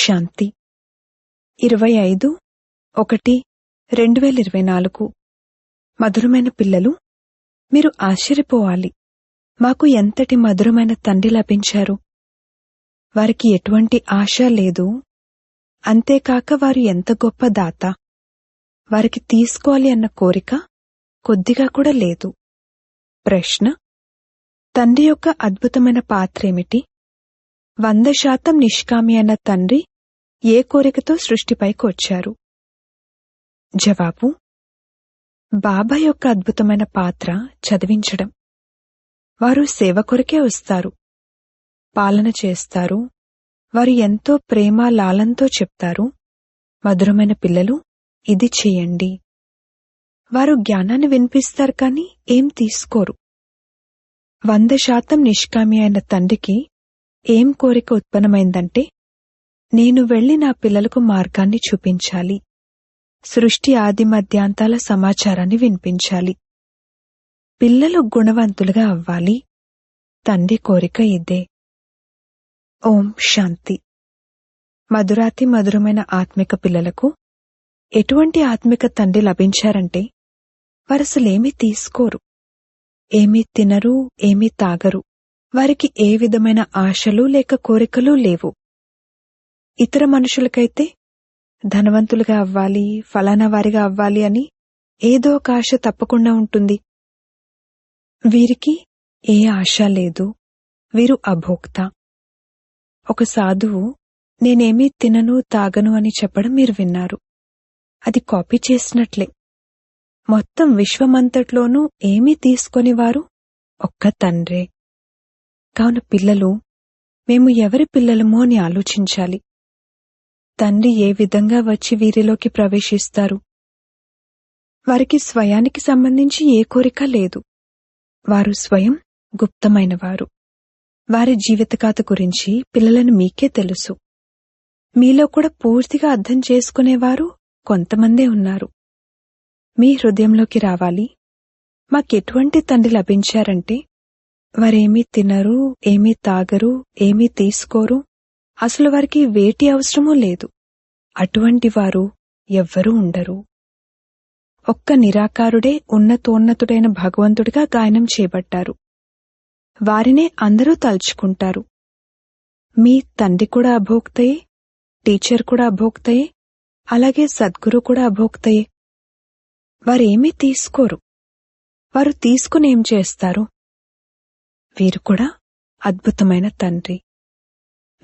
శాంతి. ఇరవై ఐదు ఒకటి రెండు వేల ఇరవై నాలుగు మధురమైన పిల్లలు మీరు ఆశ్చర్యపోవాలి. మాకు ఎంతటి మధురమైన తండ్రి లభించారు. వారికి ఎటువంటి ఆశ లేదు. అంతేకాక వారు ఎంత గొప్ప దాత. వారికి తీసుకోవాలి అన్న కోరిక కొద్దిగా కూడా లేదు. ప్రశ్న తండ్రి యొక్క అద్భుతమైన పాత్రేమిటి? వంద శాతం నిష్కామి అన్న తండ్రి ఏ కోరికతో సృష్టిపైకి వచ్చారు? జవాబు బాబా యొక్క అద్భుతమైన పాత్ర చదివించడం. వారు సేవ కొరకే వస్తారు. పాలన చేస్తారు. వారు ఎంతో ప్రేమ లాలంతో చెప్తారు. మధురమైన పిల్లలు ఇది చేయండి. వారు జ్ఞానాన్ని వినిపిస్తారు కానీ ఏం తీసుకోరు. వంద శాతం నిష్కామి అయిన తండ్రికి ఏం కోరిక ఉత్పన్నమైందంటే నేను వెళ్ళి నా పిల్లలకు మార్గాన్ని చూపించాలి. సృష్టి ఆది మధ్యాంతాల సమాచారాన్ని వినిపించాలి. పిల్లలు గుణవంతులుగా అవ్వాలి. తండ్రి కోరిక ఇదే. ఓం శాంతి. మధురాతి మధురమైన ఆత్మిక పిల్లలకు ఎటువంటి ఆత్మిక తండ్రి లభించారంటే వరసలేమీ తీసుకోరు. ఏమీ తినరు ఏమీ తాగరు. వారికి ఏ విధమైన ఆశలు లేక కోరికలు లేవు. ఇతర మనుషులకైతే ధనవంతులుగా అవ్వాలి ఫలానా వారిగా అవ్వాలి అని ఏదో ఒక ఆశ తప్పకుండా ఉంటుంది. వీరికి ఏ ఆశ లేదు. వీరు అభోక్త. ఒక సాధువు నేనేమీ తినను తాగను అని చెప్పడం మీరు విన్నారు. అది కాపీ చేసినట్లే. మొత్తం విశ్వమంతట్లోనూ ఏమీ తీసుకొని వారు ఒక్క తండ్రే. కావున పిల్లలు మేము ఎవరి పిల్లలమో అని ఆలోచించాలి. తండ్రి ఏ విధంగా వచ్చి వీరిలోకి ప్రవేశిస్తారు? వారికి స్వయానికి సంబంధించి ఏ కోరిక లేదు. వారు స్వయం గుప్తమైనవారు. వారి జీవితకాత గురించి పిల్లలను మీకే తెలుసు. మీలో కూడా పూర్తిగా అర్థం చేసుకునేవారు కొంతమందే ఉన్నారు. మీ హృదయంలోకి రావాలి. మాకెటువంటి తండ్రి లభించారంటే వారేమీ తినరు ఏమీ తాగరు ఏమీ తీసుకోరు. అసలు వారికి వేటి అవసరమూ లేదు. అటువంటి వారు ఎవ్వరూ ఉండరు. ఒక్క నిరాకారుడే ఉన్నతోన్నతుడైన భగవంతుడిగా గాయనం చేయబడ్డారు. వారినే అందరూ తలుచుకుంటారు. మీ తండ్రి కూడా అభోక్తయే టీచర్ కూడా అభోక్తయే అలాగే సద్గురు కూడా అభోక్తయే. వారేమీ తీసుకోరు. వారు తీసుకునేం చేస్తారు? వీరు కూడా అద్భుతమైన తండ్రి.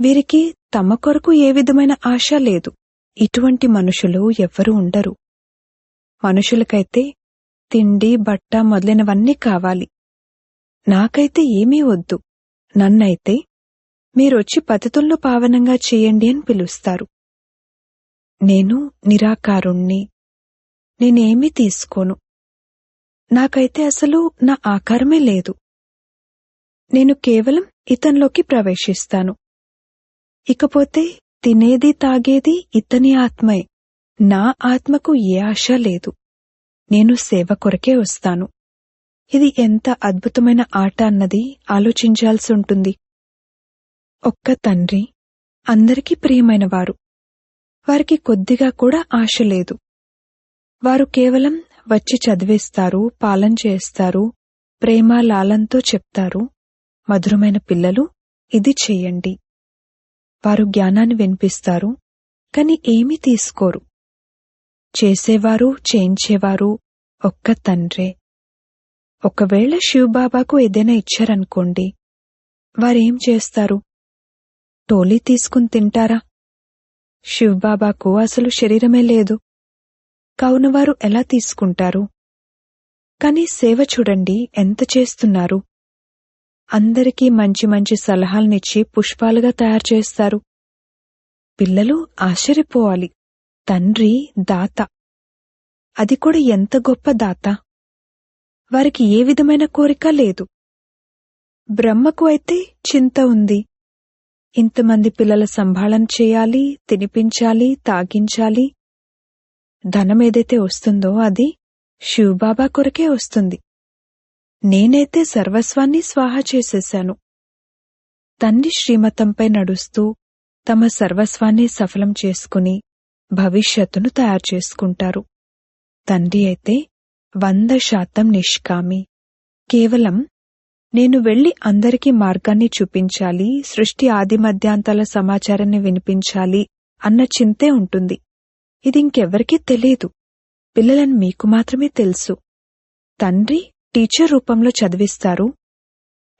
వీరికి తమ కొరకు ఏ విధమైన ఆశ లేదు. ఇటువంటి మనుషులు ఎవ్వరూ ఉండరు. మనుషులకైతే తిండి బట్ట మొదలైనవన్నీ కావాలి. నాకైతే ఏమీ వద్దు. నన్నైతే మీరొచ్చి పతితుల్లో పావనంగా చేయండి అని పిలుస్తారు. నేను నిరాకారుణ్ణి. నేనేమీ తీసుకోను. నాకైతే అసలు నా ఆకారమే లేదు. నేను కేవలం ఇతనిలోకి ప్రవేశిస్తాను. ఇకపోతే తినేది తాగేది ఇతని ఆత్మే. నా ఆత్మకు ఏ ఆశ లేదు. నేను సేవ కొరకే వస్తాను. ఇది ఎంత అద్భుతమైన ఆట అన్నది ఆలోచించాల్సి ఉంటుంది ఒక్క తండ్రి అందరికీ ప్రియమైనవారు. వారికి కొద్దిగా కూడా ఆశ లేదు. వారు కేవలం వచ్చి చదివేస్తారు పాలన చేస్తారు ప్రేమ లాలంతో చెప్తారు మధురమైన పిల్లలు ఇది చెయ్యండి వారు జ్ఞానాన్ని వినిపిస్తారు కాని ఏమీ తీసుకోరు. చేసేవారు చేయించేవారు ఒక్క తండ్రే. ఒకవేళ శివబాబాకు ఏదైనా ఇచ్చారనుకోండి వారేం చేస్తారు? టోలీ తీసుకుని తింటారా? శివబాబాకు అసలు శరీరమే లేదు. కావున వారు ఎలా తీసుకుంటారు? కాని సేవ చూడండి ఎంత చేస్తున్నారు? అందరికీ మంచి మంచి సలహాలనిచ్చి పుష్పాలుగా తయారు చేస్తారు. పిల్లలు ఆశ్చర్యపోవాలి. తండ్రి దాత. అది కూడా ఎంత గొప్ప దాత. వారికి ఏ విధమైన కోరిక లేదు. బ్రహ్మకు అయితే చింత ఉంది. ఇంతమంది పిల్లల సంభాళన చేయాలి తినిపించాలి తాగించాలి. ధనం ఏదైతే వస్తుందో అది శివబాబా కొరకే వస్తుంది. నేనైతే సర్వస్వాన్ని స్వాహా చేసేశాను. తండ్రి శ్రీమతంపై నడుస్తూ తమ సర్వస్వాన్ని సఫలం చేసుకుని భవిష్యత్తును తయారు చేసుకుంటారు. తండ్రి అయితే వంద శాతం నిష్కామి. కేవలం నేను వెళ్ళి అందరికీ మార్గాన్ని చూపించాలి సృష్టి ఆది మధ్యాంతాల సమాచారాన్ని వినిపించాలి అన్న చింతే ఉంటుంది. ఇది ఇంకెవ్వరికీ తెలియదు. పిల్లలను మీకు మాత్రమే తెలుసు. తండ్రి టీచర్ రూపంలో చదివిస్తారు.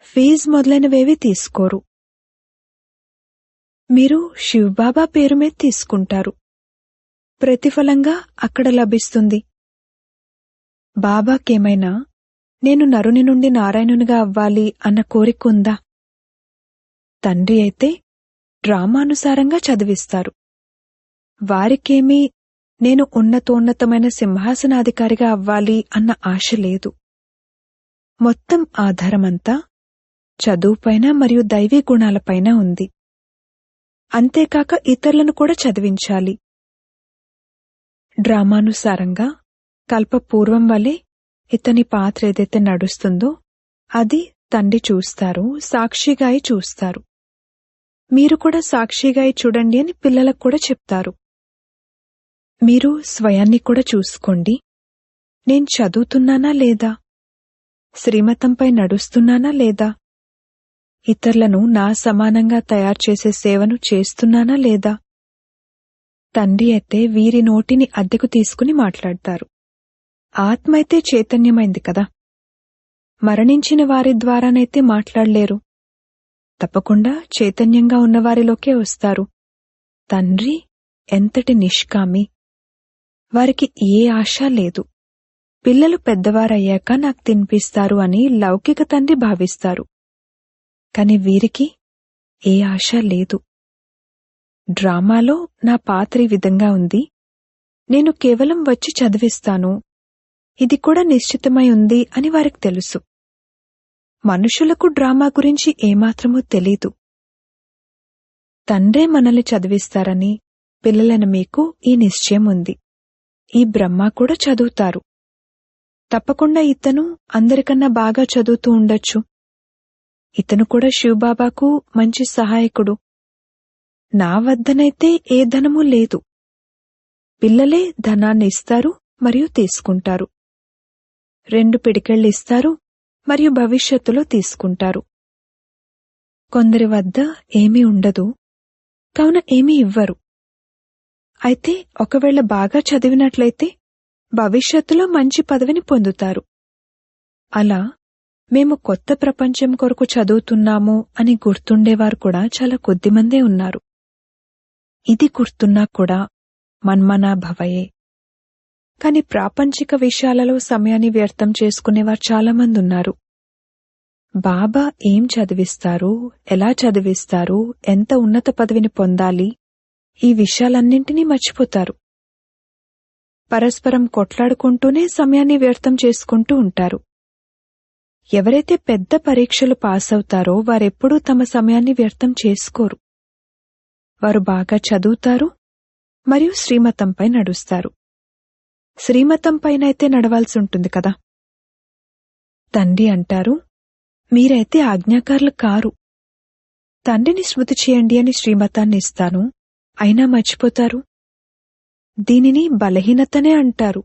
ఫీజు మొదలైనవేవీ తీసుకోరు. మీరు శివబాబా పేరు మీద తీసుకుంటారు. ప్రతిఫలంగా అక్కడ లభిస్తుంది. బాబాకేమైనా నేను నరుని నుండి నారాయణునిగా అవ్వాలి అన్న కోరిక ఉందా? తండ్రి అయితే డ్రామానుసారంగా చదివిస్తారు. వారికేమీ నేను ఉన్నతోన్నతమైన సింహాసనాధికారిగా అవ్వాలి అన్న ఆశ లేదు. మొత్తం ఆధారమంతా చదువుపైన మరియు దైవీ గుణాలపైన ఉంది. అంతేకాక ఇతరులను కూడా చదివించాలి. డ్రామానుసారంగా కల్పపూర్వం వలె ఇతని పాత్ర ఏదైతే నడుస్తుందో అది తండ్రి చూస్తారు సాక్షిగాయి చూస్తారు. మీరు కూడా సాక్షిగాయి చూడండి అని పిల్లలకు కూడా చెప్తారు. మీరు స్వయాన్ని కూడా చూసుకోండి. నేను చదువుతున్నానా లేదా? శ్రీమతంపై నడుస్తున్నానా లేదా? ఇతరులను నా సమానంగా తయారు చేసే సేవను చేస్తున్నానా లేదా? తండ్రి అయితే వీరి నోటిని అద్దెకు తీసుకుని మాట్లాడతారు. ఆత్మ అయితే చైతన్యమైంది కదా? మరణించిన వారి ద్వారానైతే మాట్లాడలేరు. తప్పకుండా చైతన్యంగా ఉన్నవారిలోకే వస్తారు. తండ్రి ఎంతటి నిష్కామి. వారికి ఏ ఆశ లేదు. పిల్లలు పెద్దవారయ్యాక నాకు తినిపిస్తారు అని లౌకిక తండ్రి భావిస్తారు. కాని వీరికి ఏ ఆశ లేదు. డ్రామాలో నా పాత్ర ఈ విధంగా ఉంది. నేను కేవలం వచ్చి చదివిస్తాను. ఇది కూడా నిశ్చితమై ఉంది అని వారికి తెలుసు. మనుషులకు డ్రామా గురించి ఏమాత్రమూ తెలీదు. తండ్రే మనల్ని చదివిస్తారని పిల్లలను మీకు ఈ నిశ్చయం ఉంది. ఈ బ్రహ్మ కూడా చదువుతారు. తప్పకుండా ఇతను అందరికన్నా బాగా చదువుతూ ఉండొచ్చు. ఇతను కూడా శివబాబాకు మంచి సహాయకుడు. నా వద్దనైతే ఏ ధనమూ లేదు. పిల్లలే ధనాన్ని ఇస్తారు మరియు తీసుకుంటారు. రెండు పిడికెళ్ళు ఇస్తారు మరియు భవిష్యత్తులో తీసుకుంటారు. కొందరి వద్ద ఏమీ ఉండదు. కావున ఏమీ ఇవ్వరు. అయితే ఒకవేళ బాగా చదివినట్లయితే భవిష్యత్తులో మంచి పదవిని పొందుతారు. అలా మేము కొత్త ప్రపంచం కొరకు చదువుతున్నాము అని గుర్తుండేవారు కూడా చాలా కొద్దిమందే ఉన్నారు. ఇది గుర్తున్నా కూడా మన్మనా భవయే కాని ప్రాపంచిక విషయాలలో సమయాన్ని వ్యర్థం చేసుకునేవారు చాలామంది ఉన్నారు. బాబా ఏం చదివిస్తారు? ఎలా చదివిస్తారు? ఎంత ఉన్నత పదవిని పొందాలి? ఈ విషయాలన్నింటినీ మర్చిపోతారు. పరస్పరం కొట్లాడుకుంటూనే సమయాన్ని వ్యర్థం చేసుకుంటూ ఉంటారు. ఎవరైతే పెద్ద పరీక్షలు పాస్ అవుతారో వారెప్పుడూ తమ సమయాన్ని వ్యర్థం చేసుకోరు. వారు బాగా చదువుతారు మరియు శ్రీమతంపై నడుస్తారు. శ్రీమతంపైనైతే నడవాల్సి ఉంటుంది కదా? తండ్రి అంటారు మీరైతే ఆజ్ఞాకారులు కారు. తండ్రిని స్మృతి చేయండి అని శ్రీమతాన్ని ఇస్తాను. అయినా మర్చిపోతారు. దీనిని బలహీనతనే అంటారు.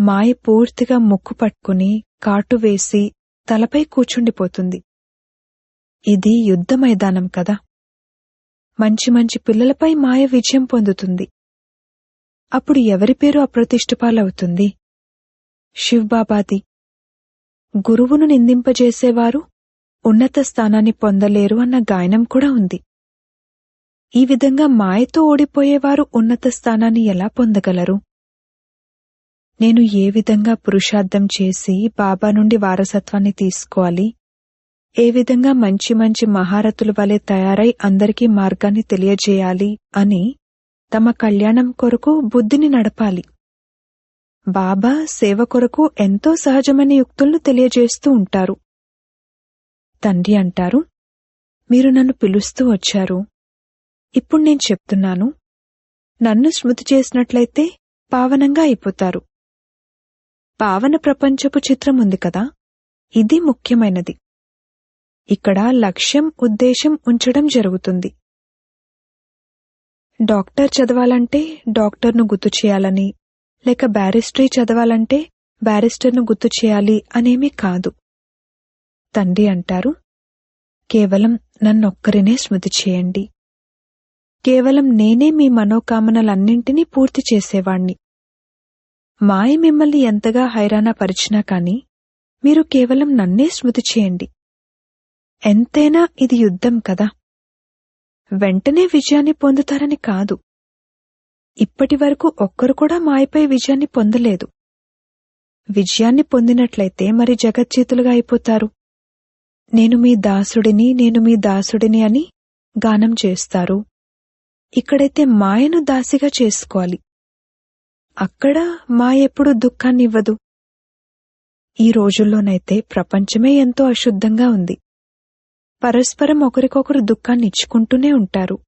మాయ పూర్తిగా ముక్కు పట్టుకుని కాటు వేసి తలపై కూచుండిపోతుంది. ఇది యుద్ధ మైదానం కదా. మంచి మంచి పిల్లలపై మాయ విజయం పొందుతుంది. అప్పుడు ఎవరి పేరు అప్రతిష్ఠపాలవుతుంది? శివ్బాబాది. గురువును నిందింపజేసేవారు ఉన్నత స్థానాన్ని పొందలేరు అన్న గాయనం కూడా ఉంది. ఈ విధంగా మాయతో ఓడిపోయేవారు ఉన్నత స్థానాన్ని ఎలా పొందగలరు? నేను ఏ విధంగా పురుషార్థం చేసి బాబా నుండి వారసత్వాన్ని తీసుకోవాలి? ఏ విధంగా మంచి మంచి మహారథుల వలె తయారై అందరికీ మార్గాన్ని తెలియజేయాలి అని తమ కళ్యాణం కొరకు బుద్ధిని నడపాలి. బాబా సేవ కొరకు ఎంతో సహజమైన యుక్తులను తెలియజేస్తూ ఉంటారు. తండ్రి అంటారు మీరు నన్ను పిలుస్తూ వచ్చారు. ఇప్పుడు నేను చెప్తున్నాను. నన్ను స్మృతి చేసినట్లయితే పావనంగా అయిపోతారు. పావన ప్రపంచపు చిత్రం ఉంది కదా? ఇది ముఖ్యమైనది. ఇక్కడ లక్ష్యం ఉద్దేశం ఉంచడం జరుగుతుంది. డాక్టర్ చదవాలంటే డాక్టర్ను గుర్తు చేయాలని లేక బ్యారిస్టరీ చదవాలంటే బ్యారిస్టర్ను గుర్తు చేయాలి అనేమీ కాదు. తండ్రి అంటారు కేవలం నన్నొక్కరినే స్మృతి చేయండి. కేవలం నేనే మీ మనోకామనలన్నింటినీ పూర్తి చేసేవాణ్ణి. మాయ మిమ్మల్ని ఎంతగా హైరాణ పరిచినా కాని మీరు కేవలం నన్నే స్మృతి చేయండి. ఎంతైనా ఇది యుద్ధం కదా. వెంటనే విజయాన్ని పొందుతారని కాదు. ఇప్పటి వరకు ఒక్కరు కూడా మాయపై విజయాన్ని పొందలేదు. విజయాన్ని పొందినట్లయితే మరి జగజ్జీతులుగా అయిపోతారు. నేను మీ దాసుడిని నేను మీ దాసుడిని అని గానం చేస్తారు. ఇక్కడైతే మాయను దాసిగా చేసుకోవాలి. అక్కడ మాయెప్పుడు దుఃఖాన్నివ్వదు. ఈ రోజుల్లోనైతే ప్రపంచమే ఎంతో అశుద్ధంగా ఉంది. పరస్పరం ఒకరికొకరు దుఃఖాన్ని ఇచ్చుకుంటూనే ఉంటారు.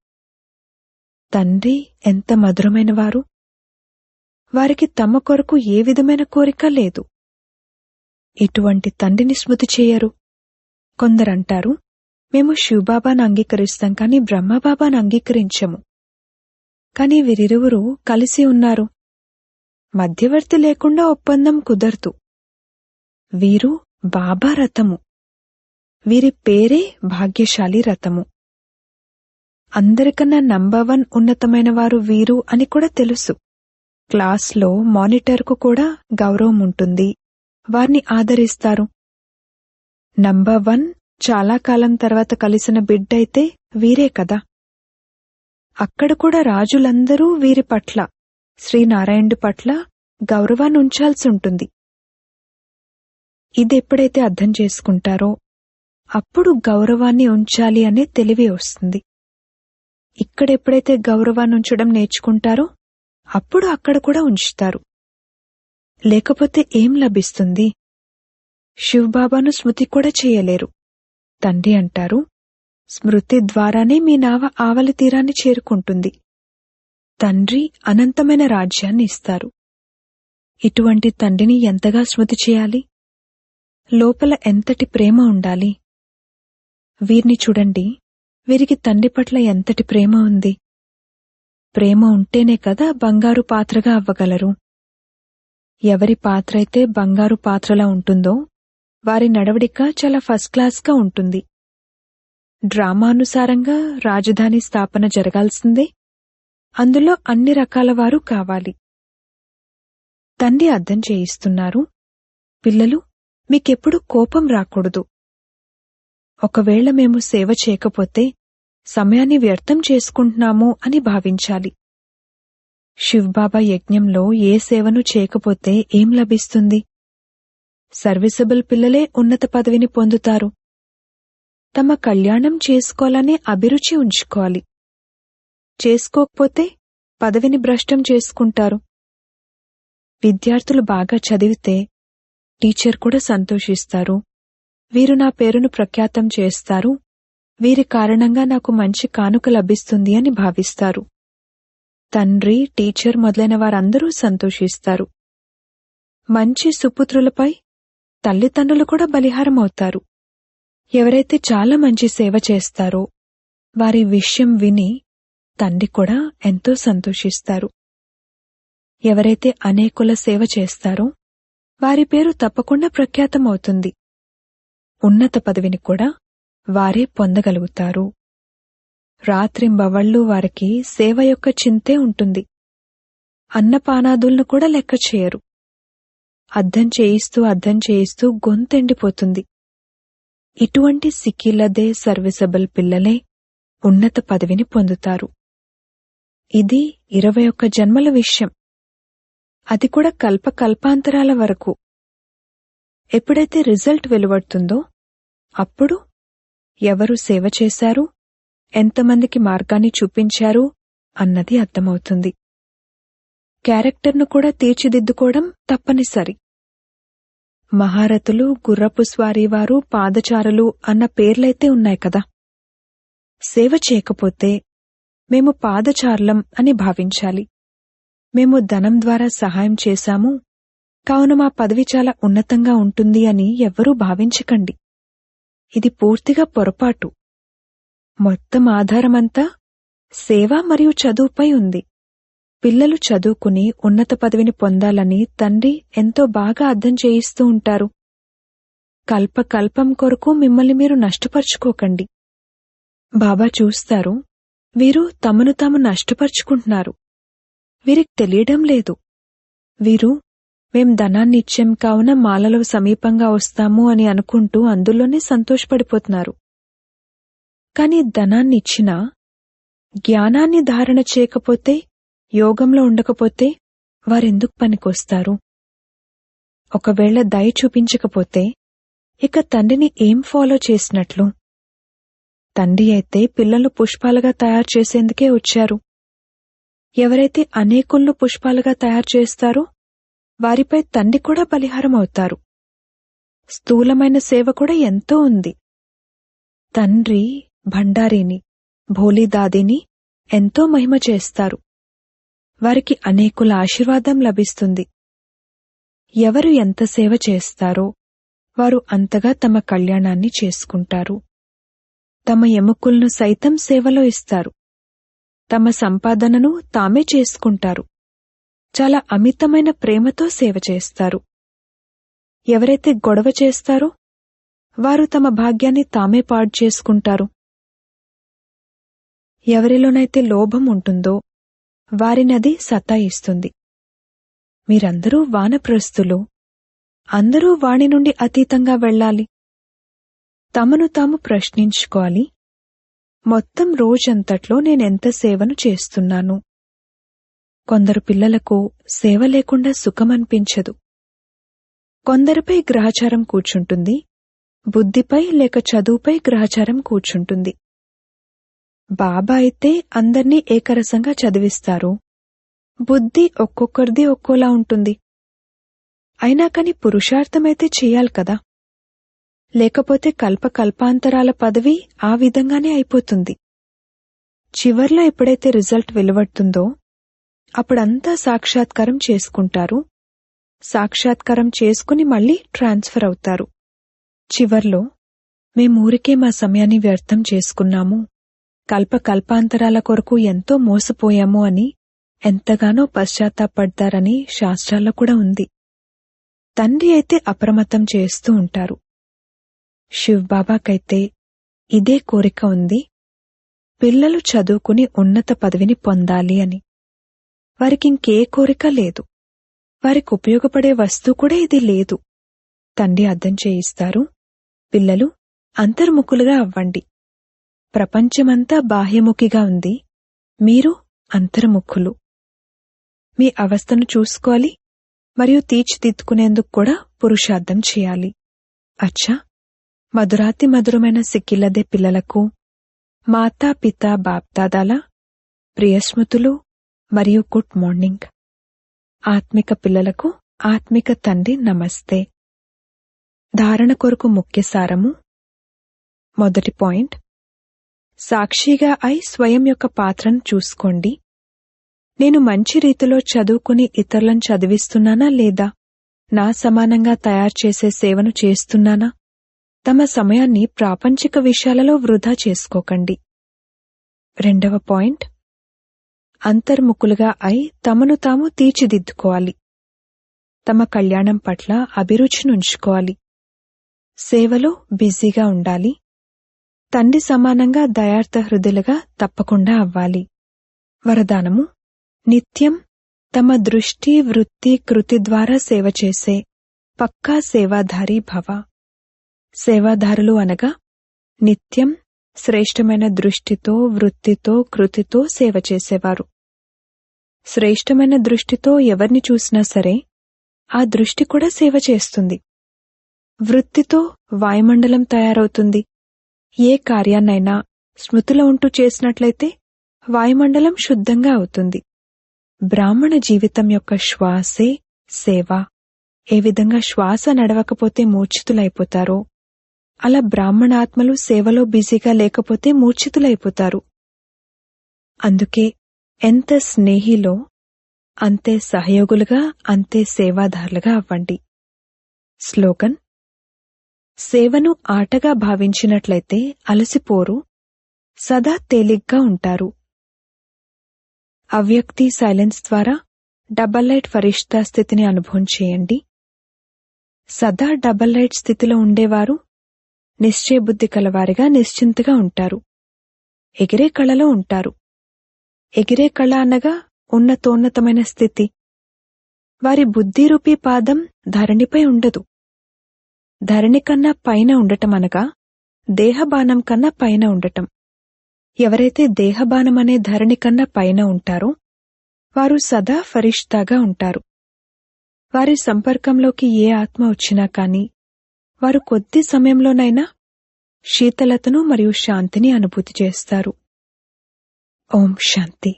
తండ్రి ఎంత మధురమైన వారు వారికి తమ కొరకు ఏ విధమైన కోరిక లేదు. ఇటువంటి తండ్రిని స్మృతి చేయరు. కొందరంటారు మేము శివబాబాను అంగీకరిస్తాం కాని బ్రహ్మబాబాను అంగీకరించము. కాని వీరిరువురు కలిసి ఉన్నారు. మధ్యవర్తి లేకుండా ఒప్పందం కుదరదు. వీరు బాబా రథము వీరి పేరే భాగ్యశాలి రథము. అందరికన్నా నంబర్ వన్ ఉన్నతమైన వారు వీరు అని కూడా తెలుసు. క్లాస్లో మానిటర్కు కూడా గౌరవం ఉంటుంది. వారిని ఆదరిస్తారు. నంబర్ వన్ చాలా కాలం తర్వాత కలిసిన బిడ్డైతే వీరే కదా. అక్కడ కూడా రాజులందరూ వీరి పట్ల శ్రీనారాయణుడి పట్ల గౌరవాన్ని ఉంచాల్సి ఉంటుంది ఇదెప్పుడైతే అర్థం చేసుకుంటారో అప్పుడు గౌరవాన్ని ఉంచాలి అనే తెలివి వస్తుంది. ఇక్కడెప్పుడైతే గౌరవాన్ని ఉంచడం నేర్చుకుంటారో అప్పుడు అక్కడ కూడా ఉంచుతారు. లేకపోతే ఏం లభిస్తుంది? శివబాబాను స్మృతి కూడా చేయలేరు. తండ్రి అంటారు స్మృతి ద్వారానే మీ నావ ఆవలి తీరాన్ని చేరుకుంటుంది. తండ్రి అనంతమైన రాజ్యాన్ని ఇస్తారు. ఇటువంటి తండ్రిని ఎంతగా స్మృతి చేయాలి? లోపల ఎంతటి ప్రేమ ఉండాలి? వీరిని చూడండి. వీరికి తండ్రి పట్ల ఎంతటి ప్రేమ ఉంది? ప్రేమ ఉంటేనే కదా బంగారు పాత్రగా అవ్వగలరు. ఎవరి పాత్ర అయితే బంగారు పాత్రలా ఉంటుందో వారి నడవడిక చాలా ఫస్ట్ క్లాస్గా ఉంటుంది. డ్రామానుసారంగా రాజధాని స్థాపన జరగాల్సిందే. అందులో అన్ని రకాల వారు కావాలి. తండ్రి అర్థం చేయిస్తున్నారు. పిల్లలు మీకెప్పుడు కోపం రాకూడదు. ఒకవేళ మేము సేవ చేయకపోతే సమయాన్ని వ్యర్థం చేసుకుంటున్నాము అని భావించాలి. శివ్బాబా యజ్ఞంలో ఏ సేవను చేయకపోతే ఏం లభిస్తుంది? సర్వీసబుల్ పిల్లలే ఉన్నత పదవిని పొందుతారు. తమ కళ్యాణం చేసుకోవాలనే అభిరుచి ఉంచుకోవాలి. చేసుకోకపోతే పదవిని భ్రష్టం చేసుకుంటారు. విద్యార్థులు బాగా చదివితే టీచర్ కూడా సంతోషిస్తారు. వీరు నా పేరును ప్రఖ్యాతం చేస్తారు. వీరి కారణంగా నాకు మంచి కానుక లభిస్తుంది అని భావిస్తారు. తండ్రి టీచర్ మొదలైన వారందరూ సంతోషిస్తారు. మంచి సుపుత్రులపై తల్లిదండ్రులు కూడా బలిహారం అవుతారు ఎవరైతే చాలా మంచి సేవ చేస్తారో వారి విషయం విని తండ్రి కూడా ఎంతో సంతోషిస్తారు. ఎవరైతే అనేకుల సేవ చేస్తారో వారి పేరు తప్పకుండా ప్రఖ్యాతమవుతుంది. ఉన్నత పదవిని కూడా వారే పొందగలుగుతారు. రాత్రింబవళ్ళు వారికి సేవ యొక్క చింతే ఉంటుంది. అన్నపానాదులను కూడా లెక్క చేయరు. అర్థం చేయిస్తూ అర్థం చేయిస్తూ గొంతెండిపోతుంది. ఇటువంటి సిక్కిలదే సర్వీసబుల్ పిల్లలే ఉన్నత పదవిని పొందుతారు. ఇది ఇరవై ఒక్క జన్మల విషయం. అది కూడా కల్ప కల్పాంతరాల వరకు. ఎప్పుడైతే రిజల్ట్ వెలువడుతుందో అప్పుడు ఎవరు సేవ చేశారు ఎంతమందికి మార్గాన్ని చూపించారు అన్నది అర్థమవుతుంది. క్యారెక్టర్ను కూడా తీర్చిదిద్దుకోవడం తప్పనిసరి. మహారథులు గుర్రపు స్వారీవారు పాదచారులు అన్న పేర్లైతే ఉన్నాయి కదా. సేవ చేయకపోతే మేము పాదచారులం అని భావించాలి. మేము ధనం ద్వారా సహాయం చేశాము. కావున మా పదవి చాలా ఉన్నతంగా ఉంటుంది అని ఎవ్వరూ భావించకండి. ఇది పూర్తిగా పొరపాటు. మొత్తం ఆధారమంతా సేవ మరియు చదువుపై ఉంది. పిల్లలు చదువుకుని ఉన్నత పదవిని పొందాలని తండ్రి ఎంతో బాగా అర్థం చేయిస్తూ ఉంటారు. కల్పకల్పం కొరకు మిమ్మల్ని మీరు నష్టపరుచుకోకండి. బాబా చూస్తారు వీరు తమను తాము నష్టపరుచుకుంటున్నారు. వీరికి తెలియడం లేదు. వీరు మేం ధనాన్నిచ్చాం కావున మాలలో సమీపంగా వస్తాము అని అనుకుంటూ అందులోనే సంతోషపడిపోతున్నారు. కాని ధనాన్నిచ్చినా జ్ఞానాన్ని ధారణ చేయకపోతే యోగంలో ఉండకపోతే వారెందుకు పనికొస్తారు? ఒకవేళ దయ చూపించకపోతే ఇక తండ్రిని ఏం ఫాలో చేసినట్లు? తండ్రి అయితే పిల్లలు పుష్పాలుగా తయారు చేసేందుకే వచ్చారు. ఎవరైతే అనేకుళ్ళు పుష్పాలుగా తయారు చేస్తారో వారిపై తండ్రి కూడా బలిహారం అవుతారు స్థూలమైన సేవ కూడా ఎంతో ఉంది. తండ్రి భండారిని భోలీదాదిని ఎంతో మహిమ చేస్తారు. వారికి అనేకుల ఆశీర్వాదం లభిస్తుంది. ఎవరు ఎంత సేవ చేస్తారో వారు అంతగా తమ కళ్యాణాన్ని చేసుకుంటారు. తమ ఎముకలను సైతం సేవలో ఇస్తారు. తమ సంపాదనను తామే చేసుకుంటారు. చాలా అమితమైన ప్రేమతో సేవ చేస్తారు. ఎవరైతే గొడవ చేస్తారో వారు తమ భాగ్యాన్ని తామే పాడు చేసుకుంటారు. ఎవరిలోనైతే లోభం ఉంటుందో వారినది సతాయిస్తుంది మీరందరూ వానప్రస్తులు అందరూ వాణి నుండి అతీతంగా వెళ్ళాలి. తమను తాము ప్రశ్నించుకోవాలి. మొత్తం రోజంతట్లో నేనెంత సేవను చేస్తున్నాను? కొందరు పిల్లలకు సేవ లేకుండా సుఖమనిపించదు. కొందరిపై గ్రహచారం కూర్చుంటుంది. బుద్ధిపై లేక చదువుపై గ్రహచారం కూర్చుంటుంది. బాబా అయితే అందర్నీ ఏకరసంగా చదివిస్తారు. బుద్ధి ఒక్కొక్కరిది ఒక్కోలా ఉంటుంది. అయినా కాని పురుషార్థమైతే చెయ్యాలి కదా. లేకపోతే కల్ప కల్పాంతరాల పదవి ఆ విధంగానే అయిపోతుంది. చివర్లో ఎప్పుడైతే రిజల్ట్ వెలువడుతుందో అప్పుడంతా సాక్షాత్కారం చేసుకుంటారు. సాక్షాత్కారం చేసుకుని మళ్ళీ ట్రాన్స్ఫర్ అవుతారు. చివర్లో మేమూరికే మా సమయాన్ని వ్యర్థం చేసుకున్నాము. కల్ప కల్పాంతరాల కొరకు ఎంతో మోసపోయాము అని ఎంతగానో పశ్చాత్తాపడ్డారని శాస్త్రాల్లో కూడా ఉంది. తండ్రి అయితే అప్రమత్తం చేస్తూ ఉంటారు. శివ్బాబాకైతే ఇదే కోరిక ఉంది. పిల్లలు చదువుకుని ఉన్నత పదవిని పొందాలి అని. వారికింకే కోరిక లేదు. వారికి ఉపయోగపడే వస్తువు కూడా ఇది లేదు. తండ్రి అర్థం చేయిస్తారు పిల్లలు అంతర్ముఖులుగా అవ్వండి. ప్రపంచమంతా బాహ్యముఖిగా ఉంది. మీరు అంతర్ముఖులు. మీ అవస్థను చూసుకోవాలి. మరియు తీర్చిదిద్దుకునేందుకు కూడా పురుషార్థం చేయాలి. అచ్చా! మధురాతి మధురమైన సిక్కిలదే పిల్లలకు మాతా పిత బాప్దాదాల ప్రియస్మృతులు మరియు గుడ్ మార్నింగ్. ఆత్మిక పిల్లలకు ఆత్మిక తండ్రి నమస్తే. ధారణ కొరకు ముఖ్య సారము. మొదటి పాయింట్. సాక్షిగా అయి స్వయం యొక్క పాత్రను చూసుకోండి. నేను మంచి రీతిలో చదువుకుని ఇతరులను చదివిస్తున్నానా లేదా? నా సమానంగా తయారు చేసే సేవను చేస్తున్నానా? తమ సమయాన్ని ప్రాపంచిక విషయాలలో వృధా చేసుకోకండి. రెండవ పాయింట్. అంతర్ముఖులుగా అయి తమను తాము తీర్చిదిద్దుకోవాలి. తమ కళ్యాణం పట్ల అభిరుచినుంచుకోవాలి సేవలో బిజీగా ఉండాలి. తండ్రి సమానంగా దయార్థ హృదయులుగా తప్పకుండా అవ్వాలి. వరదానము నిత్యం తమ దృష్టి వృత్తి కృతి ద్వారా సేవ చేసే పక్కా సేవాధారి భవ. సేవాదారులు అనగా నిత్యం శ్రేష్టమైన దృష్టితో వృత్తితో కృతితో సేవ చేసేవారు. శ్రేష్టమైన దృష్టితో ఎవరిని చూసినా సరే ఆ దృష్టి కూడా సేవ చేస్తుంది. వృత్తితో వాయుమండలం తయారవుతుంది. ఏ కార్యాన్నైనా స్మృతిలో ఉంటూ చేసినట్లయితే వాయుమండలం శుద్ధంగా అవుతుంది. బ్రాహ్మణ జీవితం యొక్క శ్వాసే సేవ. ఏ విధంగా శ్వాస నడవకపోతే మూర్ఛితులైపోతారో అలా బ్రాహ్మణాత్మలు సేవలో బిజీగా లేకపోతే మూర్ఛితులైపోతారు. అందుకే ఎంత స్నేహిలో అంతే సహయోగులుగా అంతే సేవాదారులుగా అవ్వండి. స్లోగన్ సేవను ఆటగా భావించినట్లయితే అలసిపోరు సదా తేలిగ్గా ఉంటారు. అవ్యక్తి సైలెన్స్ ద్వారా డబల్ లైట్ ఫరిష్తా స్థితిని అనుభవం చేయండి. సదా డబల్ లైట్ స్థితిలో ఉండేవారు నిశ్చయబుద్ధి కలవారిగా నిశ్చింతగా ఉంటారు. ఎగిరే కళలో ఉంటారు. ఎగిరే కళ అనగా ఉన్నతోన్నతమైన స్థితి. వారి బుద్ధిరూపీ పాదం ధరణిపై ఉండదు. ధరణి కన్నా పైన ఉండటం అనగా దేహబాణం కన్నా పైన ఉండటం. ఎవరైతే దేహబాణం అనే ధరణి కన్నా పైన ఉంటారో వారు సదా ఫరిష్తాగా ఉంటారు. వారి సంపర్కంలోకి ఏ ఆత్మ వచ్చినా కాని వారు కొద్ది సమయంలోనైనా శీతలతను మరియు శాంతిని అనుభూతి చేస్తారు. ఓం శాంతి.